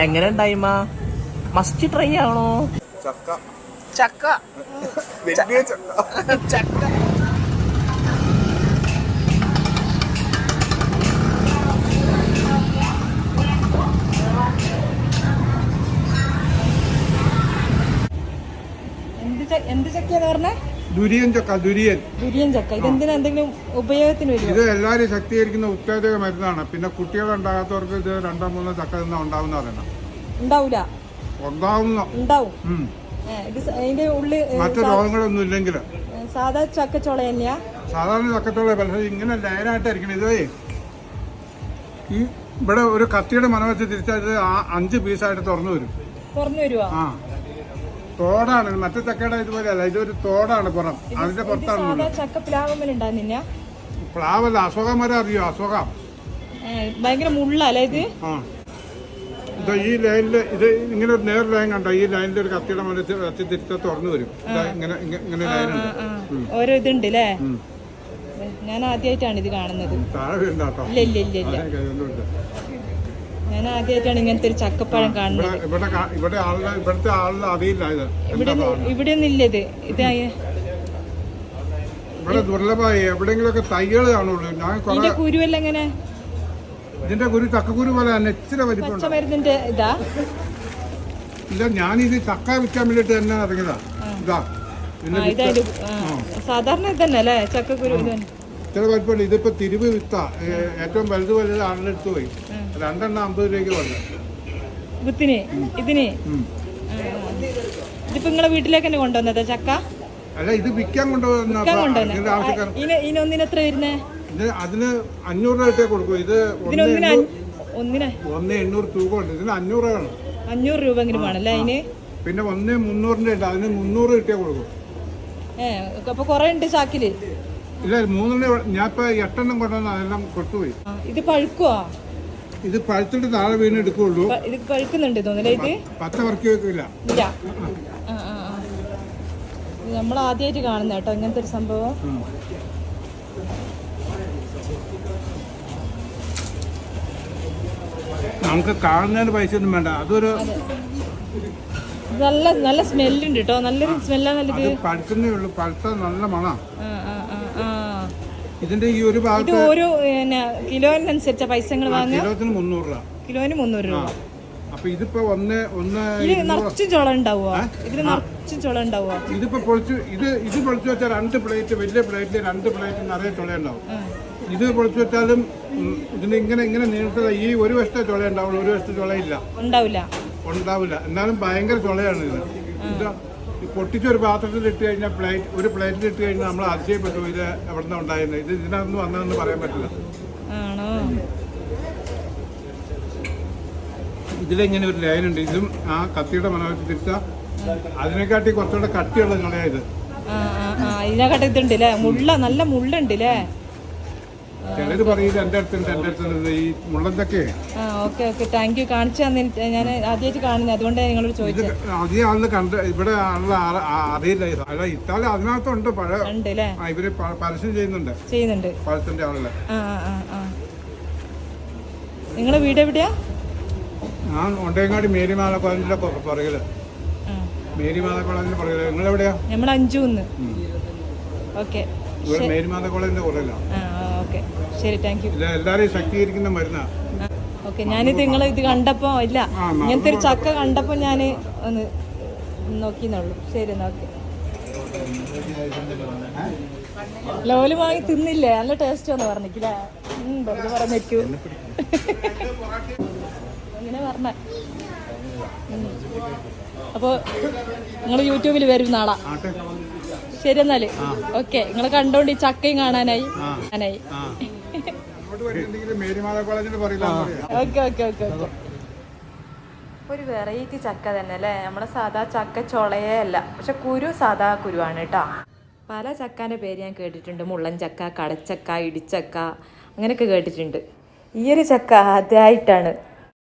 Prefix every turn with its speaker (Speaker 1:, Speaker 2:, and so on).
Speaker 1: എങ്ങനെ ഉണ്ടായിമ്മ must try ആണോ?
Speaker 2: ചക്ക.
Speaker 1: ചക്ക.
Speaker 2: വലിയ ചക്ക.
Speaker 1: ചക്ക.
Speaker 3: എന്ത് ചക്കയാന്ന് പറഞ്ഞേ?
Speaker 4: ദുരിയൻ ചക്ക ദുരിയൻ.
Speaker 3: ദുരിയൻ ചക്ക. ഇതെന്തിനാ എന്തെങ്കിലും ഉപയോഗത്തിന്
Speaker 4: വരും
Speaker 3: ഇത്
Speaker 4: എല്ലാവരും ശക്തീകരിക്കുന്ന ഉത്തേജക മരുന്നാണ്. പിന്നെ കുട്ടികളുണ്ടാകാത്തവർക്ക് ഇത് രണ്ടോ മൂന്നോ ചക്ക തിന്നാ ഉണ്ടാവുന്ന പറയണം.
Speaker 3: ഉണ്ടാവൂല?
Speaker 4: ഉണ്ടാവുന്ന.
Speaker 3: ഉണ്ടാവും. ഏ, ഇത് സ- അതിന്റെ ഉള്ളിൽ ഏ,
Speaker 4: മറ്റു രോഗങ്ങളൊന്നും ഇല്ലെങ്കിൽ
Speaker 3: ഏ, സാധാ ചക്കച്ചോള തന്നെയാ?
Speaker 4: സാധാരണ ചക്കച്ചോള പക്ഷേ ഇങ്ങനെ ലയനായിട്ടായിരിക്കണം ഇതേ ഈ ഇവിടെ ഒരു കത്തിയുടെ മനം വെച്ച് തിരിച്ചാൽ ഇത് ആ അഞ്ച് പീസായിട്ട് തുറന്നു വരും.
Speaker 3: തുറന്നു വരുവാ?
Speaker 4: ആ. തോടാണ്. മറ്റേ ചക്കയുടെ ഇതുപോലെയല്ല ഇതൊരു തോടാണ് പുറം. അതിന്റെ പുറത്താണ്.
Speaker 3: ചക്ക
Speaker 4: പ്ലാവല്ല അസുഖം വരെ അറിയോ? അസുഖം
Speaker 3: ഭയങ്കര മുള്ളല്ലേ ഇത്?
Speaker 4: ഈ ലൈനിൽ ഇത് ഇങ്ങനെ ഒരു നേർ ലൈൻ കണ്ടോ? ഈ ലൈനിൽ ഒരു കത്തിയുടെ മുന്നിൽ കത്തി തിരിച്ചാൽ തുറന്നു വരും. ഇങ്ങനെ ഇങ്ങനെ ലൈനുണ്ട്
Speaker 3: ആ, ഓരോ ഇതുണ്ട് അല്ലേ ഞാൻ ആദ്യമായിട്ടാണ് ഇത് കാണുന്നത്.
Speaker 4: താഴെ
Speaker 3: ഇല്ല ഇല്ല ഇല്ല. ഞാൻ ആദ്യമായിട്ടാണ് ഇങ്ങനത്തെ ഒരു ചക്കപ്പഴം കാണുന്നത്.
Speaker 4: ഇവിടെ ഇവിടെ ആളിന് ഇവിടുത്തെ ആളിന് അറിയില്ല ഇത്.
Speaker 3: ഇവിടെ
Speaker 4: എന്താ സാധനം.
Speaker 3: ഇവിടെ ഒന്നും ഇല്ല ഇത്. ഇത്
Speaker 4: ഇവിടെ ദുർലഭമായി എവിടെയെങ്കിലുമൊക്കെ തൈകൾ കാണുള്ളൂ. ഞാൻ
Speaker 3: ഇതിന്റെ കുരുവല്ല എങ്ങനെ?
Speaker 4: ഇതിന്റെ കുരു ചക്കക്കുരു പോലെ തന്നെ ഇച്ചിരി വലിപ്പമുണ്ട്.
Speaker 3: ഇതാ?
Speaker 4: ഇല്ല ഞാനിത് ചക്ക വിൽക്കാൻ വേണ്ടിട്ട് തന്നെ ഇറങ്ങിയതാ. ഇതാ.
Speaker 3: സാധാരണ ഇതന്നെ അല്ലേ? ചക്കക്കുരു ഇത്
Speaker 4: ഇത്ര വലിപ്പമുണ്ട്. ഇതിപ്പോ തിരിവ് വിത്താ. ഏറ്റവും വലുത് വലുത് ആളിനെടുത്ത് പോയി. രണ്ടെണ്ണം അമ്പത് രൂപയ്ക്ക് വന്നു.
Speaker 3: കുത്തിന് ഇതിന്? ഇതിപ്പോ നിങ്ങളെ വീട്ടിലേക്ക് തന്നെ കൊണ്ടുവന്നത് ചക്ക?
Speaker 4: അല്ല ഇത് വിൽക്കാൻ കൊണ്ടുവന്ന
Speaker 3: എത്ര വരുന്നേ?
Speaker 4: അതിന് അഞ്ഞൂറ് രൂപ കൊടുക്കും. ഇത് ഒന്ന്
Speaker 3: ഇതിനൊന്നിന്
Speaker 4: എണ്ണൂറ്-
Speaker 3: അഞ്ഞ- ഒന്നിന്?
Speaker 4: ഒന്ന് എണ്ണൂറ് തൂക്കമുണ്ട് ഇതിന് അഞ്ഞൂറ് രൂപയാണ്
Speaker 3: അഞ്ഞൂറ് രൂപ എങ്കിലും വേണല്ലേ അതിന്
Speaker 4: പിന്നെ ഒന്ന് മുന്നൂറിന്റെ ഉണ്ട്. അതിന് മുന്നൂറ് കിട്ടിയാ കൊടുക്കും.
Speaker 3: ഏഹ് അപ്പൊ കൊറേ ഉണ്ട് ചാക്കിൽ?
Speaker 4: ഇല്ല മൂന്നെണ്ണം ഞാൻ ഇപ്പൊ എട്ടെണ്ണം കൊണ്ടുവന്ന് അതെല്ലാം കൊട്ടുപോയി
Speaker 3: ഇത് പഴുക്കുവാ?
Speaker 4: ഇത് പഴുത്തിട്ട് താഴെ വീണ് എടുക്കുള്ളൂ.
Speaker 3: ഇത് കഴിക്കുന്നുണ്ട് തോന്നില്ല ഇത്?
Speaker 4: പച്ച വർക്ക് വെക്കില്ല.
Speaker 3: ഇല്ല. നമ്മൾ ആദ്യമായിട്ട് കാണുന്ന കേട്ടോ ഇങ്ങനത്തെ ഒരു സംഭവം.
Speaker 4: നമുക്ക് കാണുന്നതിന് പൈസ ഒന്നും വേണ്ട. അതൊരു
Speaker 3: നല്ല നല്ല സ്മെല്ലുണ്ട് കേട്ടോ. നല്ലൊരു സ്മെല്ലാ നല്ലത്
Speaker 4: പഴുക്കുന്നേ ഉള്ളൂ. പഴുത്ത നല്ല മണം.
Speaker 3: ആ ആ ആ.
Speaker 4: ഇതിന്റെ ഈ ഒരു
Speaker 3: ഇത്
Speaker 4: ഭാഗത്ത്
Speaker 3: ഓരോ കിലോനനുസരിച്ച പൈസകൾ വാങ്ങുക.
Speaker 4: കിലോത്തിന് മുന്നൂറ് രൂപ.
Speaker 3: കിലോന് മുന്നൂറ് രൂപ.
Speaker 4: അപ്പൊ ഇതിപ്പോ ഒന്ന് ഒന്ന്
Speaker 3: നിറച്ചും ചോള ഉണ്ടാവുക ഇതിന് നിറച്ചും ചുള ഉണ്ടാവുക
Speaker 4: ഇതിപ്പോ പൊളിച്ചു ഇത് ഇത് പൊളിച്ചു വെച്ചാൽ രണ്ട് പ്ലേറ്റ് വലിയ പ്ലേറ്റിൽ രണ്ട് പ്ലേറ്റ് നിറയെ ചുളയുണ്ടാവും ഇത് പൊളിച്ചു വെച്ചാലും ഉം, ഇതിന് ഇങ്ങനെ ഇങ്ങനെ നീട്ടത ഈ ഒരു വശത്തെ ചുള ഉണ്ടാവുള്ളൂ ഒരു വശത്തെ ചുളയില്ല
Speaker 3: ഉണ്ടാവില്ല.
Speaker 4: ഉണ്ടാവില്ല. എന്നാലും ഭയങ്കര ചുളയാണ് ഇത്. ഇത് പൊട്ടിച്ച ഒരു പാത്രത്തിൽ ഇട്ട് കഴിഞ്ഞാൽ പ്ലേറ്റ് ഒരു പ്ലേറ്റിൽ ഇട്ട് കഴിഞ്ഞാൽ നമ്മൾ അതിശയപ്പെട്ടു ഇത് എവിടെ നിന്ന് ഉണ്ടായിരുന്നത്? ഇത് ഇതിനകത്ത് വന്നതെന്ന് പറയാൻ പറ്റില്ല.
Speaker 3: ആണോ?
Speaker 4: ഇതിലിങ്ങനെ ഒരു ലൈൻ ഉണ്ട്? ഇതും ആ കത്തിയുടെ മനോഹരത്തിൽ തിരിച്ച അതിനെക്കാട്ടി കുറച്ചുകൂടെ കട്ടിയുള്ള
Speaker 3: ആ ആ ഇതിനെക്കാട്ട് ഇതുണ്ട് അല്ലേ മുള്ള നല്ല മുള്ളുണ്ട് അല്ലേ
Speaker 4: ചിലര് പറയുന്നത് എന്റെ അടുത്തുണ്ട് എന്റെ അടുത്തുണ്ട്. ഈ
Speaker 3: മുള്ളന്തൊക്കെ ഓക്കെ ഓക്കെ. Thank you. കാണിച്ചു ഞാൻ ആദ്യമായിട്ട് കാണുന്നത് അതുകൊണ്ടാണ് നിങ്ങളോട് ചോദിച്ചത്
Speaker 4: അധികം ആളിന് കണ്ട് ഇവിടെ ആളുകൾ ആ- ആ- അറിയില്ല. അല്ല ഇത്താലി അതിനകത്തുണ്ട്. പഴയ ഇവർ പരസ്യം ചെയ്യുന്നുണ്ട്.
Speaker 3: ചെയ്യുന്നുണ്ട്.
Speaker 4: പഴത്തിന്റെ ആളുകളെ.
Speaker 3: നിങ്ങളെ വീട് എവിടെയാ?
Speaker 4: ഞാൻ ഒണ്ടേങ്ങാടി മേരിമാല കോളേജിന്റെ പുറ-
Speaker 3: പുറകിൽ.
Speaker 4: മേരിമാല കോളേജിന്റെ പുറകിൽ. നിങ്ങൾ എവിടെയാ
Speaker 3: നമ്മൾ അഞ്ചൂന്ന് ഓക്കെ.
Speaker 4: മേരിമാല കോളേജിന്റെ പുറകിലാണ്
Speaker 3: ഓക്കെ. ശരി താങ്ക് യു
Speaker 4: എല്ലാരെയും ശക്തീകരിക്കുന്ന മരുന്നാണ്
Speaker 3: ഓക്കെ ഞാനിത് നിങ്ങൾ ഇത് കണ്ടപ്പോൾ ഇല്ല ഇങ്ങനത്തെ ഒരു ചക്ക കണ്ടപ്പോൾ ഞാൻ ഒന്ന് നോക്കിന്നുള്ളൂ. ശരി എന്നാ ഓക്കെ. ലോൽ വാങ്ങി തിന്നില്ലേ? നല്ല ടേസ്റ്റ് ഒന്ന് പറഞ്ഞിട്ടില്ല വെറുതെ പറഞ്ഞേക്കൂ. അങ്ങനെ പറഞ്ഞ. അപ്പോൾ നിങ്ങൾ യൂട്യൂബിൽ വരും നാളെ ശരി എന്നാൽ. ഓക്കെ നിങ്ങൾ കണ്ടോണ്ട് ഈ ചക്കയും കാണാനായി. Okay okay okay okay. ഒരു വെറൈറ്റി ചക്ക തന്നെ അല്ലേ? നമ്മുടെ സാധാ ചക്ക ചൊളയേ അല്ല. പക്ഷെ കുരു സാധാ കുരുവാണ് കേട്ടോ. പല ചക്കാന്റെ പേര് ഞാൻ കേട്ടിട്ടുണ്ട്. മുള്ളൻ ചക്ക കടച്ചക്ക ഇടിച്ചക്ക അങ്ങനെയൊക്കെ കേട്ടിട്ടുണ്ട്. ഈ ഒരു ചക്ക ആദ്യമായിട്ടാണ്